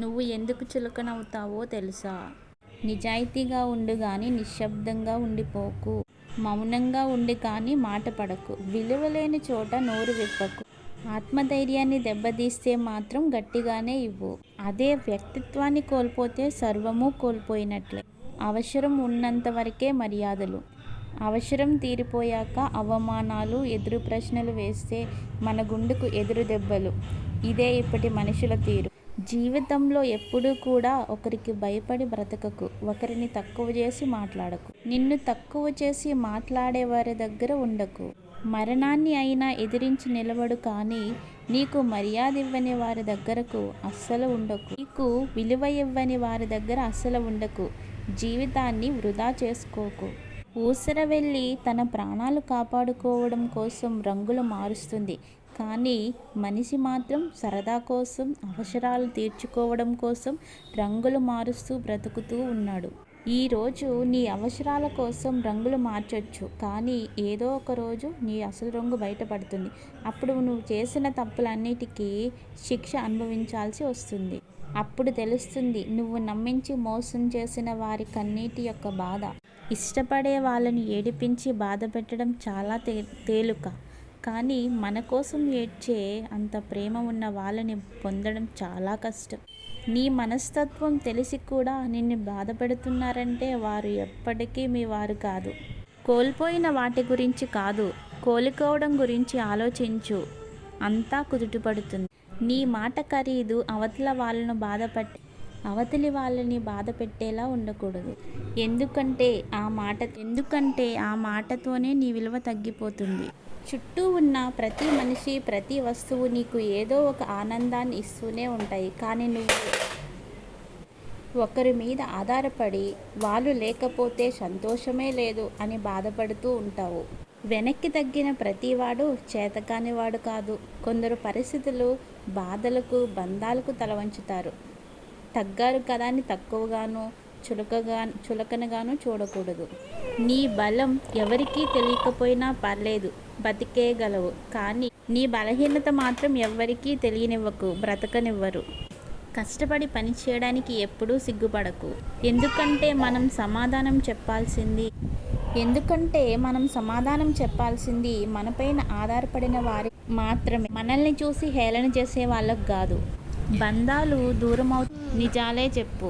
నువ్వు ఎందుకు చులకనవుతావో తెలుసా? నిజాయితీగా ఉండు కానీ నిశ్శబ్దంగా ఉండిపోకు. మౌనంగా ఉండి కానీ మాట పడకు. విలువలేని చోట నోరు విప్పకు. ఆత్మధైర్యాన్ని దెబ్బతీస్తే మాత్రం గట్టిగానే ఇవ్వు. అదే వ్యక్తిత్వాన్ని కోల్పోతే సర్వము కోల్పోయినట్లే. అవసరం ఉన్నంత వరకే మర్యాదలు. అవసరం తీరిపోయాక అవమానాలు ఎదురు ప్రశ్నలు వేస్తే మన గుండెకు ఎదురు దెబ్బలు. ఇదే ఇప్పటి మనుషుల తీరు. జీవితంలో ఎప్పుడూ కూడా ఒకరికి భయపడి బ్రతకకు ఒకరిని తక్కువ చేసి మాట్లాడకు. నిన్ను తక్కువ చేసి మాట్లాడే వారి దగ్గర ఉండకు. మరణాన్ని అయినా ఎదిరించి నిలబడు కానీ నీకు మర్యాద ఇవ్వని వారి దగ్గరకు అస్సలు ఉండకు. నీకు విలువ ఇవ్వని వారి దగ్గర అస్సలు ఉండకు. జీవితాన్ని వృధా చేసుకోకు. ఊసర వెళ్ళి తన ప్రాణాలు కాపాడుకోవడం కోసం రంగులు మారుస్తుంది. కానీ మనిషి మాత్రం సరదా కోసం అవసరాలు తీర్చుకోవడం కోసం రంగులు మారుస్తూ బ్రతుకుతూ ఉన్నాడు. ఈరోజు నీ అవసరాల కోసం రంగులు మార్చొచ్చు కానీ ఏదో ఒక రోజు నీ అసలు రంగు బయటపడుతుంది. అప్పుడు నువ్వు చేసిన తప్పులన్నిటికీ శిక్ష అనుభవించాల్సి వస్తుంది. అప్పుడు తెలుస్తుంది నువ్వు నమ్మించి మోసం చేసిన వారి కన్నీటి యొక్క బాధ. ఇష్టపడే వాళ్ళని ఏడిపించి బాధ పెట్టడం చాలా తే తేలిక. కానీ మన కోసం ఏడ్చే అంత ప్రేమ ఉన్న వాళ్ళని పొందడం చాలా కష్టం. నీ మనస్తత్వం తెలిసి కూడా నిన్ను బాధపెడుతున్నారంటే వారు ఎప్పటికీ మీ వారు కాదు. కోల్పోయిన వాటి గురించి కాదు కోలుకోవడం గురించి ఆలోచించు. అంతా కుదుటపడుతుంది. నీ మాట ఖరీదు అవతల వాళ్ళను బాధపట్టి అవతలి వాళ్ళని బాధ పెట్టేలా ఉండకూడదు. ఎందుకంటే ఆ మాట ఎందుకంటే ఆ మాటతోనే నీ విలువ తగ్గిపోతుంది. చుట్టూ ఉన్న ప్రతి మనిషి ప్రతి వస్తువు నీకు ఏదో ఒక ఆనందాన్ని ఇస్తూనే ఉంటాయి. కానీ నువ్వు ఒకరి మీద ఆధారపడి వాళ్ళు లేకపోతే సంతోషమే లేదు అని బాధపడుతూ ఉంటావు. వెనక్కి తగ్గిన ప్రతివాడు చేతకానివాడు కాదు. కొందరు పరిస్థితులు బాధలకు బంధాలకు తలవంచుతారు. తగ్గారు కదా అని తక్కువగాను చులకగా చులకనగాను చూడకూడదు. నీ బలం ఎవరికీ తెలియకపోయినా పర్లేదు బతికేయగలవు. కానీ నీ బలహీనత మాత్రం ఎవ్వరికీ తెలియనివ్వకు బ్రతకనివ్వరు. కష్టపడి పని చేయడానికి ఎప్పుడూ సిగ్గుపడకు. ఎందుకంటే మనం సమాధానం చెప్పాల్సింది ఎందుకంటే మనం సమాధానం చెప్పాల్సింది మనపైన ఆధారపడిన వారి మాత్రమే. మనల్ని చూసి హేళన చేసే వాళ్ళకు కాదు. బంధాలు దూరం అవు నిజాలే చెప్పు.